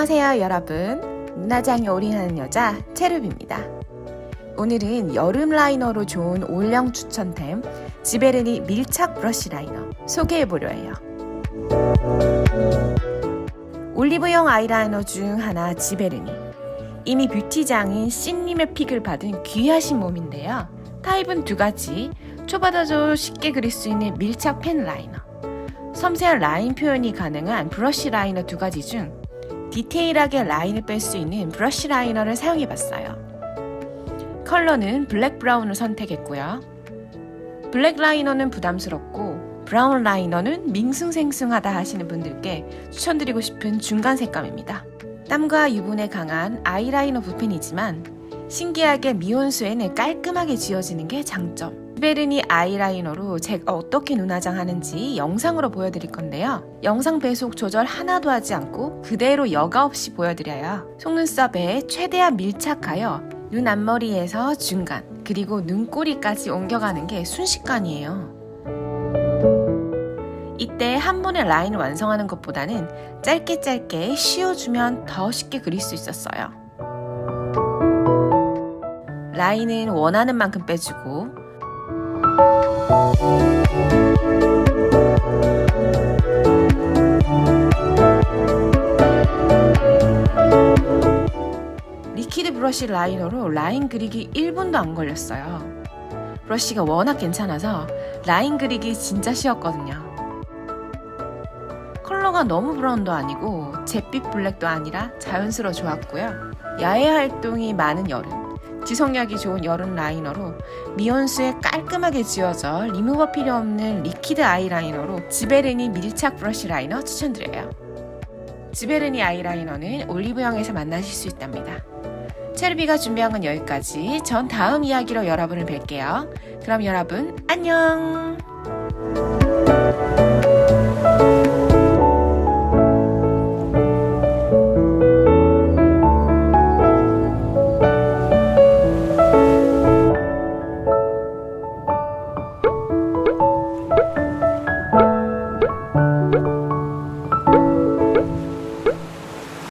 안녕하세요, 여러분. 문화장에 올인하는 여자 체르비입니다. 오늘은 여름 라이너로 좋은 올영 추천템 지베르니 밀착 브러쉬 라이너 소개해 보려 해요. 올리브영 아이라이너 중 하나 지베르니. 이미 뷰티장인 씬님의 픽을 받은 귀하신 몸인데요. 타입은 두 가지. 초받아도 쉽게 그릴 수 있는 밀착 펜 라이너. 섬세한 라인 표현이 가능한 브러쉬 라이너 두 가지 중 디테일하게 라인을 뺄 수 있는 브러쉬 라이너를 사용해 봤어요. 컬러는 블랙 브라운을 선택했고요. 블랙 라이너는 부담스럽고 브라운 라이너는 밍숭생숭하다 하시는 분들께 추천드리고 싶은 중간 색감입니다. 땀과 유분에 강한 아이라이너 붓펜이지만 신기하게 미온수에는 깔끔하게 지워지는 게 장점. 베르니 아이라이너로 제가 어떻게 눈화장 하는지 영상으로 보여드릴 건데요. 영상 배속 조절 하나도 하지 않고 그대로 여과 없이 보여드려요. 속눈썹에 최대한 밀착하여 눈 앞머리에서 중간 그리고 눈꼬리까지 옮겨가는 게 순식간이에요. 이때 한 번에 라인을 완성하는 것보다는 짧게 짧게 씌워주면 더 쉽게 그릴 수 있었어요. 라인은 원하는 만큼 빼주고 브러쉬 라이너로 라인 그리기 1분도 안 걸렸어요. 브러쉬가 워낙 괜찮아서 라인 그리기 진짜 쉬웠거든요. 컬러가 너무 브라운도 아니고 잿빛 블랙도 아니라 자연스러워 좋았고요. 야외 활동이 많은 여름, 지속력이 좋은 여름 라이너로 미온수에 깔끔하게 지워져 리무버 필요 없는 리퀴드 아이라이너로 지베르니 밀착 브러쉬 라이너 추천드려요. 지베르니 아이라이너는 올리브영에서 만나실 수 있답니다. 체르비가 준비한 건 여기까지. 전 다음 이야기로 여러분을 뵐게요. 그럼 여러분, 안녕!